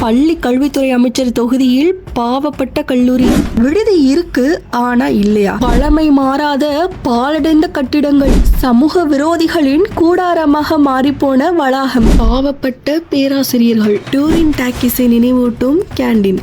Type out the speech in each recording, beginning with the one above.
பள்ளி கல்வித்துறை அமைச்சர் தொகுதியில் பாவப்பட்ட கல்லூரி. விடுதி இருக்கு ஆனா இல்லையா? பழமை மாறாத பாலடைந்த கட்டிடங்கள். சமூக விரோதிகளின் கூடாரமாக மாறிப்போன வளாகம். பாவப்பட்ட பேராசிரியர்கள். டூரின் டாக்கிஸை நினைவூட்டும் கேண்டீன்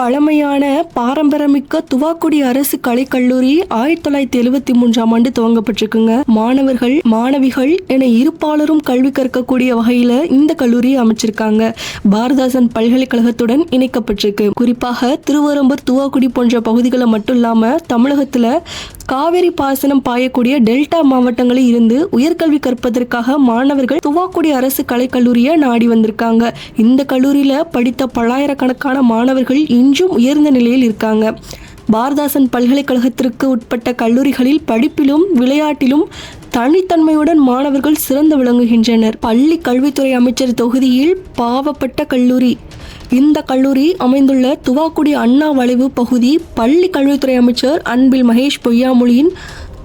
பழமையான பாரம்பரியமிக்க துவாக்குடி அரசு கலைக்கல்லூரி ஆயிரத்தி தொள்ளாயிரத்தி எழுபத்தி மூன்றாம் ஆண்டு துவங்கப்பட்டிருக்குங்க. மாணவர்கள் மாணவிகள் என இருப்பாளரும் கல்வி கற்கக்கூடிய வகையில இந்த கல்லூரியை அமைச்சிருக்காங்க. பாரதாசன் பல்கலைக்கழகத்துடன் இணைக்கப்பட்டிருக்கு. குறிப்பாக திருவரம்பூர் துவாக்குடி போன்ற பகுதிகளை மட்டும் இல்லாம தமிழகத்துல காவிரி பாசனம் பாயக்கூடிய டெல்டா மாவட்டங்களில் இருந்து உயர்கல்வி கற்பதற்காக மாணவர்கள் துவாக்குடி அரசு கலைக்கல்லூரியை நாடி வந்திருக்காங்க. இந்த கல்லூரியில படித்த பல்லாயிரக்கணக்கான மாணவர்கள் இன்றும் உயர்ந்த நிலையில் இருக்காங்க. பாரதாசன் பல்கலைக்கழகத்திற்கு உட்பட்ட கல்லூரிகளில் படிப்பிலும் விளையாட்டிலும் தனித்தன்மையுடன் மாணவர்கள் சிறந்து விளங்குகின்றனர். பள்ளி கல்வித்துறை அமைச்சர் தொகுதியில் பாவப்பட்ட கல்லூரி. இந்த கல்லூரி அமைந்துள்ள துவாக்குடி அண்ணா வளைவு பகுதி பள்ளி கல்வித்துறை அமைச்சர் அன்பில் மகேஷ் பொய்யாமொழியின்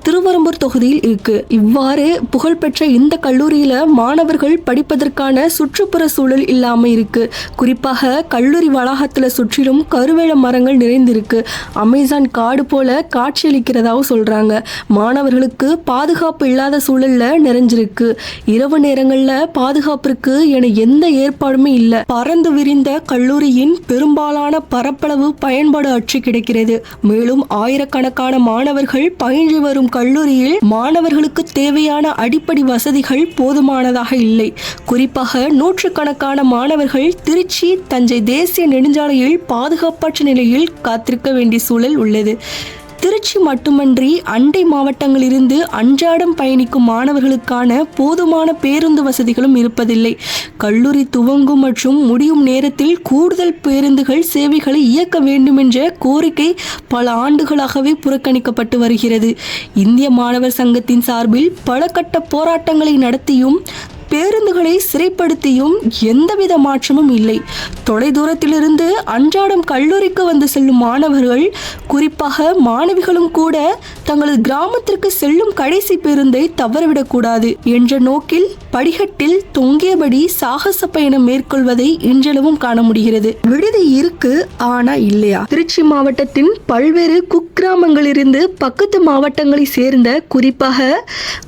திருவரம்பூர் தொகுதியில் இருக்கு. இவ்வாறு புகழ்பெற்ற இந்த கல்லூரியில மாணவர்கள் படிப்பதற்கான சுற்றுப்புற சூழல் இல்லாம இருக்கு. குறிப்பாக கல்லூரி வளாகத்துல சுற்றிலும் கருவேல மரங்கள் நிறைந்திருக்கு. அமேசான் காடு போல காட்சியளிக்கிறதாகவும் சொல்றாங்க. மாணவர்களுக்கு பாதுகாப்பு இல்லாத சூழல்ல நிறைஞ்சிருக்கு. இரவு நேரங்கள்ல பாதுகாப்பிற்கு என எந்த ஏற்பாடுமே இல்லை. பறந்து விரிந்த கல்லூரியின் பெரும்பாலான பரப்பளவு பயன்பாடு அற்று கிடைக்கிறது. மேலும் ஆயிரக்கணக்கான மாணவர்கள் பயின்று வரும் கல்லூரியில் மாணவர்களுக்கு தேவையான அடிப்படை வசதிகள் போதுமானதாக இல்லை. குறிப்பாக நூற்றுக்கணக்கான மாணவர்கள் திருச்சி தஞ்சை தேசிய நெடுஞ்சாலையில் பாதுகாப்பற்ற நிலையில் காத்திருக்க வேண்டிய சூழல் உள்ளது. திருச்சி மட்டுமன்றி அண்டை மாவட்டங்களிலிருந்து அன்றாடம் பயணிக்கும் மாணவர்களுக்கான போதுமான பேருந்து வசதிகளும் இருப்பதில்லை. கல்லூரி துவங்கும் மற்றும் முடியும் நேரத்தில் கூடுதல் பேருந்துகள் சேவைகளை இயக்க வேண்டும் என்ற கோரிக்கை பல ஆண்டுகளாகவே புறக்கணிக்கப்பட்டு வருகிறது. இந்திய மாணவர் சங்கத்தின் சார்பில் பல கட்ட போராட்டங்களை நடத்தியும் பேருந்துகளை சிறைப்படுத்தியும் எந்தவித மாற்றமும் இல்லை. தொலைதூரத்திலிருந்து அன்றாடம் கல்லூரிக்கு வந்து செல்லும் மாணவர்கள் குறிப்பாக மாணவிகளும் கூட தங்களது கிராமத்திற்கு செல்லும் கடைசி பேருந்தை தவறவிடக்கூடாது என்ற நோக்கில் படிக்கட்டில் தொங்கியபடி சாகச பயணம் மேற்கொள்வதை இன்றளவும் காண முடிகிறது. விடுதி இருக்கு ஆனா இல்லையா? திருச்சி மாவட்டத்தின் பல்வேறு குக் குக்கிராமங்களிலிருந்து பக்கத்து மாவட்டங்களை சேர்ந்த குறிப்பாக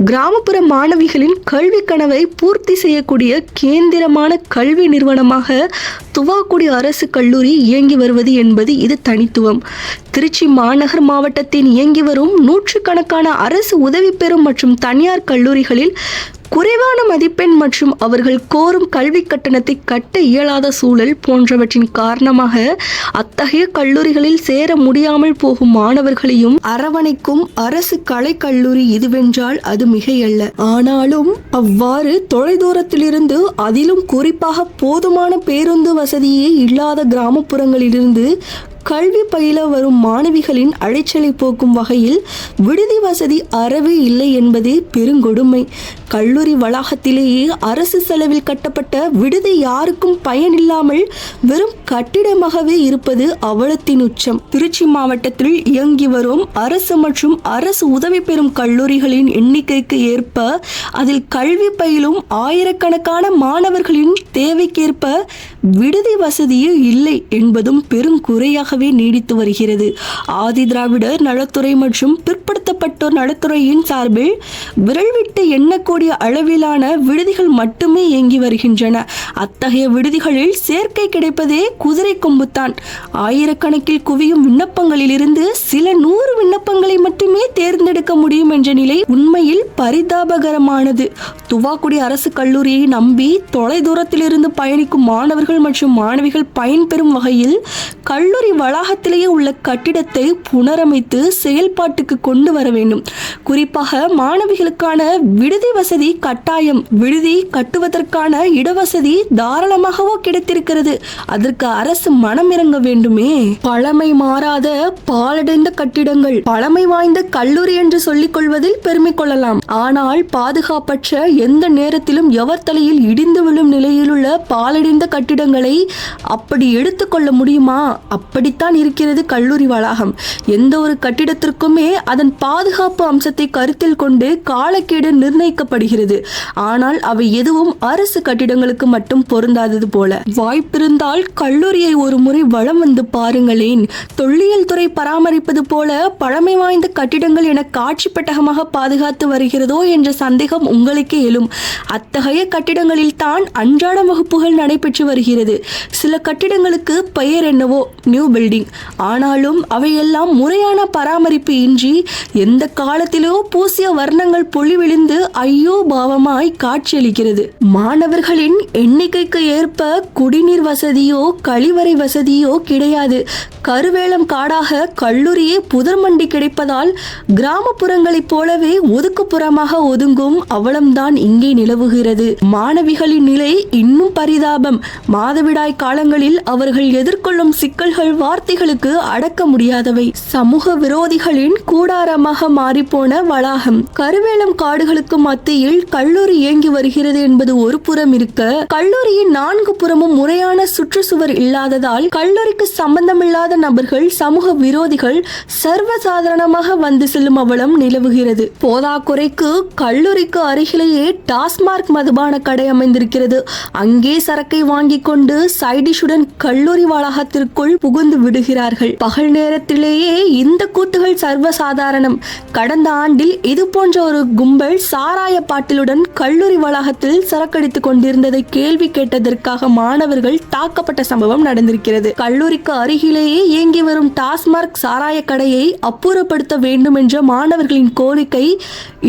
கிராமப்புற மாணவிகளின் கல்வி கனவை பூர்த்தி செய்யக்கூடிய கேந்திரமான கல்வி நிறுவனமாக துவாக்குடி அரசு கல்லூரி இயங்கி வருவது என்பது இது தனித்துவம். திருச்சி மாநகர் மாவட்டத்தின் இயங்கி வரும் நூற்றுக்கணக்கான அரசு உதவி பெறும் மற்றும் தனியார் கல்லூரிகளில் குறைவான மதிப்பெண் மற்றும் அவர்கள் கோரும் கல்வி கட்டணத்தை கட்ட இயலாத சூழல் போன்றவற்றின் காரணமாக அத்தகைய கல்லூரிகளில் சேர முடியாமல் போகும் மாணவர்களையும் அரவணைக்கும் அரசு கலை கல்லூரி இதுவென்றால் அது மிகையல்ல. ஆனாலும் அவ்வாறு தொலைதூரத்திலிருந்து அதிலும் குறிப்பாக போதுமான பேருந்து வசதியே இல்லாத கிராமப்புறங்களிலிருந்து கல்வி பயில வரும் மாணவிகளின் அலைச்சலை போக்கும் வகையில் விடுதி வசதி அறவே இல்லை என்பதே பெருங்கொடுமை. கல்லூரி வளாகத்திலேயே அரசு செலவில் கட்டப்பட்ட விடுதி யாருக்கும் பயனில்லாமல் வெறும் கட்டிடமாகவே இருப்பது அவலத்தின் உச்சம். திருச்சி மாவட்டத்தில் இயங்கி வரும் அரசு மற்றும் அரசு உதவி பெறும் கல்லூரிகளின் எண்ணிக்கைக்கு ஏற்ப அதில் கல்வி பயிலும் ஆயிரக்கணக்கான மாணவர்களின் தேவைக்கேற்ப விடுதி வசதியே இல்லை என்பதும் பெரும் குறையாகவே நீடித்து வருகிறது. ஆதி திராவிடர் நலத்துறை மற்றும் பிற்பட பிற்படுத்தப்பட்டோர் நலத்துறையின் சார்பில் விரல் விட்டு எண்ணக்கூடிய அளவிலான விடுதிகள் மட்டுமே இயங்கி வருகின்றன. அத்தகைய விடுதிகளில் சேர்க்கை கிடைப்பதே குதிரை கொம்புத்தான். ஆயிரக்கணக்கில் குவியும் விண்ணப்பங்களில் இருந்து சில நூறு விண்ணப்பங்களை மட்டுமே தேர்ந்தெடுக்க முடியும் என்ற நிலை உண்மையில் பரிதாபகரமானது. துவாக்குடி அரசு கல்லூரியை நம்பி தொலைதூரத்திலிருந்து பயணிக்கும் மாணவர்கள் மற்றும் மாணவிகள் பயன்பெறும் வகையில் கல்லூரி வளாகத்திலேயே உள்ள கட்டிடத்தை புனரமைத்து செயல்பாட்டுக்கு கொண்டு வர வேண்டும். குறிப்பாக மாணவிகளுக்கான விடுதி வசதி கட்டாயம். விடுதி கட்டுவதற்கான இடவசதி தாராளமாகவோ கிடைத்திருக்கிறது. அதற்கு அரசு மனம் இறங்க வேண்டுமே. பழமை மாறாத பாலடைந்த கட்டிடங்கள் பழமை வாய்ந்த கல்லூரி என்று சொல்லிக் கொள்வதில் பெருமை கொள்ளலாம். ஆனால் பாதுகாப்பற்ற எந்த நேரத்திலும் எவர் தலையில் இடிந்து விழும் நிலையிலுள்ள பாலடைந்த கட்டிடங்களை அப்படி எடுத்துக்கொள்ள முடியுமா? அப்படித்தான் இருக்கிறது கல்லூரி வளாகம். எந்த ஒரு கட்டிடத்திற்குமே அதன் பாதுகாப்பு அம்சத்தை கருத்தில் கொண்டு காலக்கெடு நிர்ணயிக்கப்படுகிறது. ஆனால் அவை எதுவும் அரசு கட்டிடங்களுக்கு மட்டும் பொருந்தாதது போல. வாய்ப்பிருந்தால் கல்லூரியை ஒரு முறை வலம் வந்து பாருங்களேன். தொல்லியல் துறை பராமரிப்பது போல பழமை வாய்ந்த கட்டிடங்கள் என காட்சி பெட்டகமாக பாதுகாத்து வருகிறதோ என்ற சந்தேகம் உங்களுக்கே எழும். அத்தகைய கட்டிடங்களில் தான் அன்றாட வகுப்புகள் நடைபெற்று வருகிறது. சில கட்டிடங்களுக்கு பெயர் என்னவோ? New building. ஆனாலும் அவையெல்லாம் முறையான பராமரிப்பு இன்றி எந்த காலத்திலோ பூசிய வர்ணங்கள் பொழிவிழுந்து ஐயோ பாவமாய் காட்சியளிக்கிறது. மாணவர்களின் எண்ணிக்கைக்கு ஏற்ப குடிநீர் வசதியோ கழிவறை வசதியோ கிடையாது. கருவேலம் காடாக கல்லூரியே புதர்மண்டி கிடைப்பதால் கிராமப்புறங்களைப் போலவே ஒதுக்குப்புறமாக ஒதுங்கும் அவலம்தான் இங்கே நிலவுகிறது. மாணவிகளின் நிலை இன்னும் பரிதாபம். மாதவிடாய் காலங்களில் அவர்கள் எதிர்கொள்ளும் சிக்கல்கள் வார்த்தைகளுக்கு அடக்க முடியாதவை. சமூக விரோதிகளின் கூடாரமாக மாறிப்போன வளாகம். கருவேலம் காடுகளுக்கு மத்தியில் கல்லூரி இயங்கி வருகிறது என்பது ஒரு புறம் இருக்க கல்லூரியின் நான்கு புறமும் முறையான சுற்றுச்சுவர் இல்லாததால் கல்லூரிக்கு சம்பந்தமில்லாத நபர்கள் சமூக விரோதிகள் சர்வசாதாரணமாக வந்து செல்லும் அவலம் நிலவுகிறது. போதாக்குறைக்கு கல்லூரிக்கு அருகிலேயே டாஸ்மார்க் மதுபான கடை அமைந்திருக்கிறது. அங்கே சரக்கை வாங்கிக் கொண்டு சைடிஷுடன் கல்லூரி வளாகத்திற்குள் புகுந்து விடுகிறார்கள். பகல் நேரத்திலேயே இந்த கூத்துகள் சர்வசாதாரணம். கடந்த ஆண்டில் இது போன்ற ஒரு கும்பல் சாராய பாட்டிலுடன் கல்லூரி வளாகத்தில் சரக்கடித்துக் கொண்டிருந்ததை கேள்வி கேட்டதற்காக மாணவர்கள் தாக்கப்பட்ட சம்பவம் நடந்திருக்கிறது. கல்லூரிக்கு அருகிலேயே இயங்கி வரும் டாஸ்மார்க் சாராய கடையை அப்புறப்படுத்த வேண்டும் என்ற மாணவர்களின் கோரிக்கை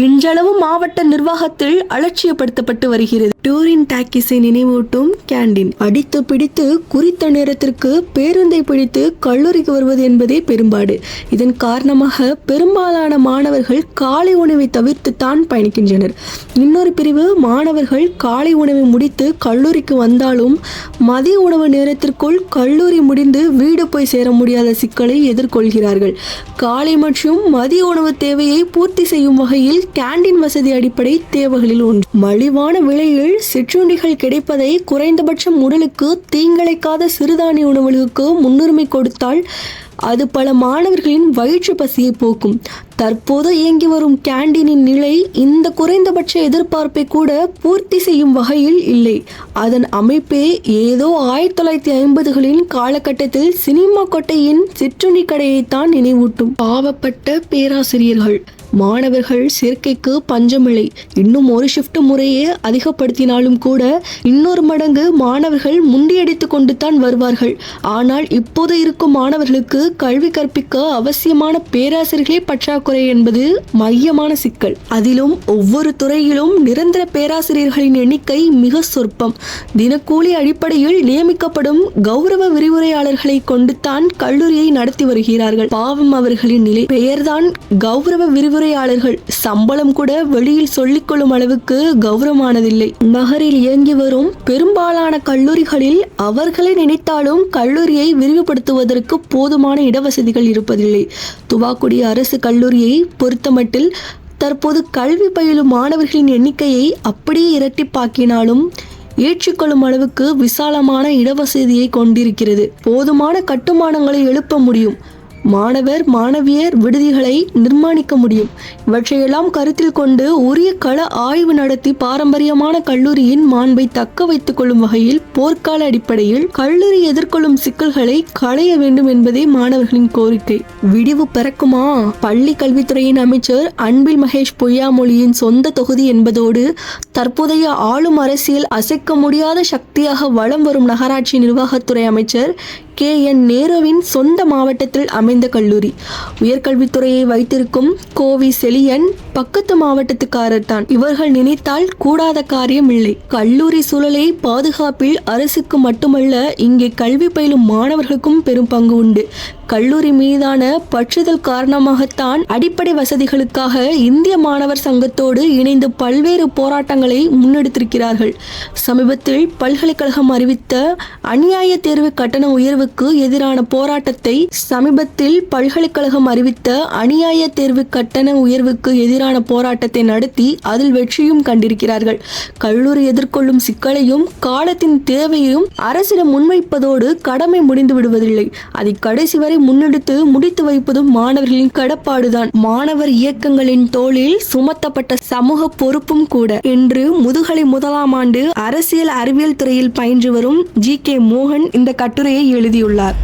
இன்றளவு மாவட்ட நிர்வாகத்தில் அலட்சியப்படுத்தப்பட்டு வருகிறது. டூரின் டாக்கிஸை நினைவூட்டும் கேண்டீன். அடித்து பிடித்து குறித்த நேரத்திற்கு பேருந்தை பிடித்து கல்லூரிக்கு வருவது என்பதே பெரும்பாடு. இதன் காரணமாக பெரும்பாலான மாணவர்கள் காலை உணவை தவிர்த்து தான் பயணிக்கின்றனர். இன்னொரு பிரிவு மாணவர்கள் காலை உணவை முடித்து கல்லூரிக்கு வந்தாலும் மதிய உணவு நேரத்திற்குள் கல்லூரி முடிந்து வீடு போய் சேர முடியாத சிக்கலை எதிர்கொள்கிறார்கள். காலை மற்றும் மதிய உணவு தேவையை பூர்த்தி செய்யும் வகையில் கேண்டீன் வசதி அடிப்படை தேவைகளில் ஒன்று. மலிவான விலையில் சிற்றுண்டிகள் கிடைப்பதை குறைந்தபட்சம் உடலுக்கு தீங்கிழைக்காத சிறுதானிய உணவுகளுக்கு முன்னுரிமை கொடுத்தால் அது பல மாணவர்களின் வயிற்று பசியை போக்கும். தற்போது இயங்கி வரும் கேண்டீனின் நிலை இந்த குறைந்தபட்ச எதிர்பார்ப்பை கூட பூர்த்தி செய்யும் வகையில் இல்லை. அதன் அமைப்பே ஏதோ ஆயிரத்தி தொள்ளாயிரத்தி ஐம்பதுகளின் காலகட்டத்தில் சினிமா கொட்டையின் சிற்றுண்டி கடையைத்தான் நினைவூட்டும். பாவப்பட்ட பேராசிரியர்கள். மாணவர்கள் சேர்க்கைக்கு பஞ்சமில்லை. இன்னும் ஒரு ஷிஃப்ட் முறையே அதிகப்படுத்தினாலும் கூட இன்னொரு மடங்கு மாணவர்கள் முண்டியடித்து கொண்டு தான் வருவார்கள். ஆனால் இப்போது இருக்கும் மாணவர்களுக்கு கல்வி கற்பிக்க அவசியமான பேராசிரியர்களே பற்றாக்குறை என்பது மையமான சிக்கல். அதிலும் ஒவ்வொரு துறையிலும் நிரந்தர பேராசிரியர்களின் எண்ணிக்கை மிக சொற்பம். தினக்கூலி அடிப்படையில் நியமிக்கப்படும் கௌரவ விரிவுரையாளர்களை கொண்டு தான் கல்லூரியை நடத்தி வருகிறார்கள். பாவம் அவர்களின் நிலை. பெயர்தான் கௌரவ விரிவுரையாளர்கள். சம்பளம் கூட வெளியில் சொல்லிக்கொள்ளும் அளவுக்கு கௌரவமானதில்லை. நகரில் இயங்கி வரும் பெரும்பாலான கல்லூரிகளில் அவர்களை நினைத்தாலும் கல்லூரியை விரிவுபடுத்துவதற்கு போதுமான இடவசதிகள் இருப்பதில்லை. துவாக்குடி அரசு கல்லூரியை பொறுத்தமட்டில் தற்போது கல்வி பயிலும் மாணவர்களின் எண்ணிக்கையை அப்படியே இரட்டிப்பாக்கினாலும் ஏற்றுக்கொள்ளும் அளவுக்கு விசாலமான இடவசதியை கொண்டிருக்கிறது. போதுமான கட்டுமானங்களை எழுப்ப முடியும். மாணவர் மாணவியர் விடுதிகளை நிர்மாணிக்க முடியும். இவற்றையெல்லாம் கருத்தில் கொண்டு உரிய கள ஆய்வு நடத்தி பாரம்பரியமான கல்லூரியின் மாண்பை தக்க வைத்துக் கொள்ளும் வகையில் போர்க்கால அடிப்படையில் கல்லூரி எதிர்கொள்ளும் சிக்கல்களை களைய வேண்டும் என்பதே மாணவர்களின் கோரிக்கை. விடிவு பிறக்குமா? பள்ளி கல்வித்துறையின் அமைச்சர் அன்பில் மகேஷ் பொய்யாமொழியின் சொந்த தொகுதி என்பதோடு தற்போதைய ஆளும் அரசியல் அசைக்க முடியாத சக்தியாக வலம் வரும் நகராட்சி நிர்வாகத்துறை அமைச்சர் கே என் நேருவின் சொந்த மாவட்டத்தில் அமைந்த கல்லூரி. உயர்கல்வித்துறையை வைத்திருக்கும் கோவி செலியன் பக்கத்து மாவட்டத்துக்காரர் தான். இவர்கள் நினைத்தால் கூடாத காரியம் இல்லை. கல்லூரி சூழலை பாதுகாப்பில் அரசுக்கு மட்டுமல்ல இங்கே கல்வி பயிலும் மாணவர்களுக்கும் பெரும் பங்கு உண்டு. கல்லூரி மீதான பற்றுதல் காரணமாகத்தான் அடிப்படை வசதிகளுக்காக இந்திய மாணவர் சங்கத்தோடு இணைந்து பல்வேறு போராட்டங்களை முன்னெடுத்திருக்கிறார்கள். சமீபத்தில் பல்கலைக்கழகம் அறிவித்த அநியாய தேர்வு கட்டண உயர்வுக்கு எதிரான போராட்டத்தை சமீபத்தில் பல்கலைக்கழகம் அறிவித்த அநியாய தேர்வு கட்டண உயர்வுக்கு எதிரான போராட்டத்தை நடத்தி அதில் வெற்றியும் கண்டிருக்கிறார்கள். கல்லூரி எதிர்கொள்ளும் சிக்கலையும் காலத்தின் தேவையையும் அரசிடம் முன்வைப்பதோடு கடமை முடிந்து விடுவதில்லை அதை கடைசி வரை முன்னெடுத்து முடித்து வைப்பதும் மாணவர்களின் கடப்பாடுதான். மாணவர் இயக்கங்களின் தோளில் சுமத்தப்பட்ட சமூக பொறுப்பும் கூட. என்று முதுகலை முதலாம் ஆண்டு அரசியல் அறிவியல் துறையில் பயின்று வரும் ஜி கே மோகன் இந்த கட்டுரையை எழுதியுள்ளார்.